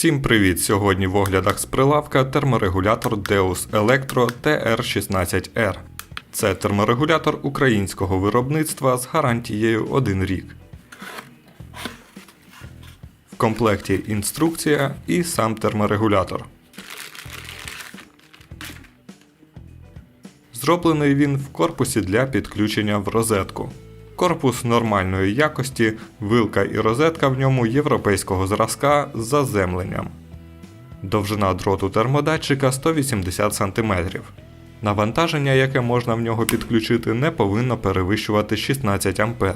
Всім привіт! Сьогодні в оглядах з прилавка терморегулятор Deus Electro TR16R. Це терморегулятор українського виробництва з гарантією 1 рік. В комплекті інструкція і сам терморегулятор. Зроблений він в корпусі для підключення в розетку. Корпус нормальної якості, вилка і розетка в ньому європейського зразка з заземленням. Довжина дроту термодатчика 180 см. Навантаження, яке можна в нього підключити, не повинно перевищувати 16 А.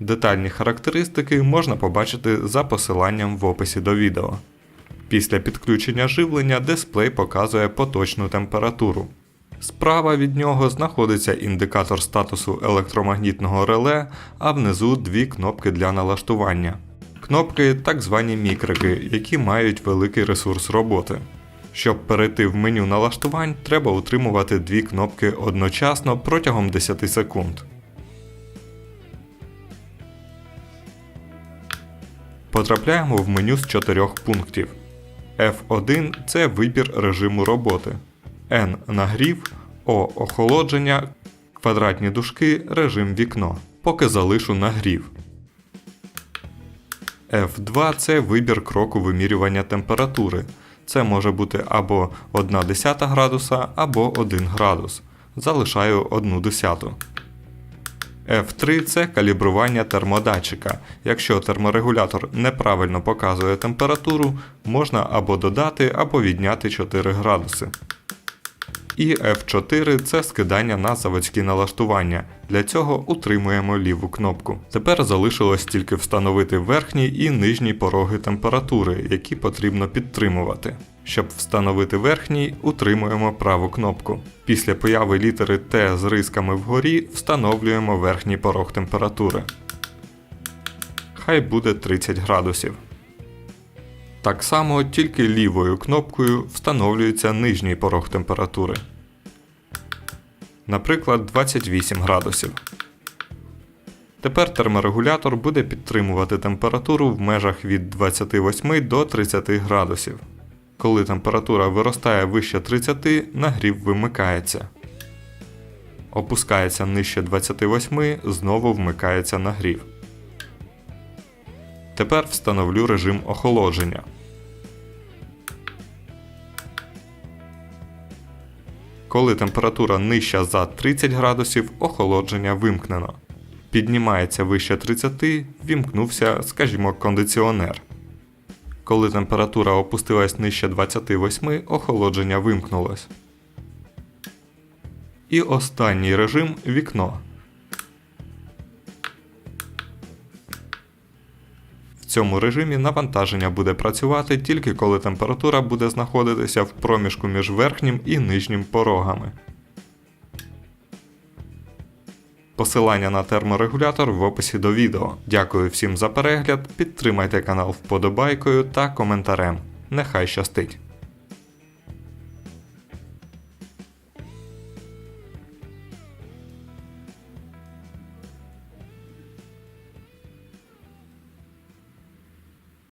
Детальні характеристики можна побачити за посиланням в описі до відео. Після підключення живлення дисплей показує поточну температуру. Справа від нього знаходиться індикатор статусу електромагнітного реле, а внизу дві кнопки для налаштування. Кнопки так звані мікрики, які мають великий ресурс роботи. Щоб перейти в меню налаштувань, треба утримувати дві кнопки одночасно протягом 10 секунд. Потрапляємо в меню з чотирьох пунктів. F1 це вибір режиму роботи. N нагрів, O охолодження, квадратні дужки, режим вікно. Поки залишу нагрів. F2 це вибір кроку вимірювання температури. Це може бути або 1 десята градуса, або 1 градус. Залишаю 1 десяту. F3 це калібрування термодатчика. Якщо терморегулятор неправильно показує температуру, можна або додати, або відняти 4 градуси. І F4 це скидання на заводські налаштування. Для цього утримуємо ліву кнопку. Тепер залишилось тільки встановити верхній і нижній пороги температури, які потрібно підтримувати. Щоб встановити верхній, утримуємо праву кнопку. Після появи літери Т з рисками вгорі встановлюємо верхній порог температури. Хай буде 30 градусів. Так само тільки лівою кнопкою встановлюється нижній порог температури. Наприклад, 28 градусів. Тепер терморегулятор буде підтримувати температуру в межах від 28 до 30 градусів. Коли температура виростає вище 30, нагрів вимикається. Опускається нижче 28, знову вмикається нагрів. Тепер встановлю режим охолодження. Коли температура нижча за 30 градусів, охолодження вимкнено. Піднімається вище 30, вімкнувся, скажімо, кондиціонер. Коли температура опустилась нижче 28, охолодження вимкнулось. І останній режим вікно. Цьому режимі навантаження буде працювати тільки коли температура буде знаходитися в проміжку між верхнім і нижнім порогами. Посилання на терморегулятор в описі до відео. Дякую всім за перегляд, підтримайте канал вподобайкою та коментарем. Нехай щастить!